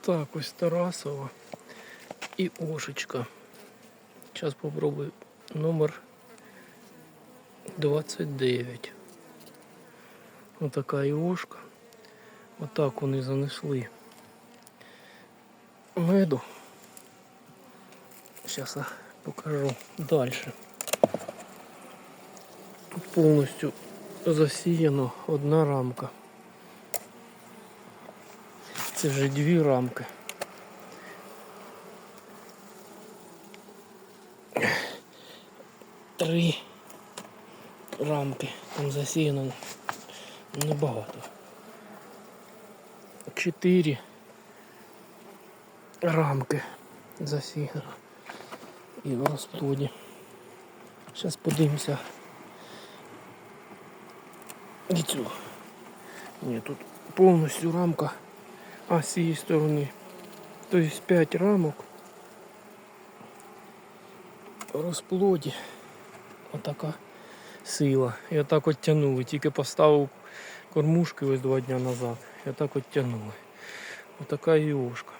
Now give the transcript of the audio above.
Так, ось Тарасова і Ошечка. Зараз попробую номер 29. Отака Іошка. Отак вони занесли меду. Зараз я покажу далі. Тут повністю засіяно одна рамка. Це вже дві рамки. Три рамки. Там засіяно небагато. Чотири рамки засіяно. І в розплоді. Зараз подивимося. І цю. Ні, тут повністю рамка. А з цієї сторони. Тобто 5 рамок. В розплоді. Отака сила. І отак от тягнули. Тільки поставив кормушки ось два дня назад. І отак от тягнули. Отака іошка.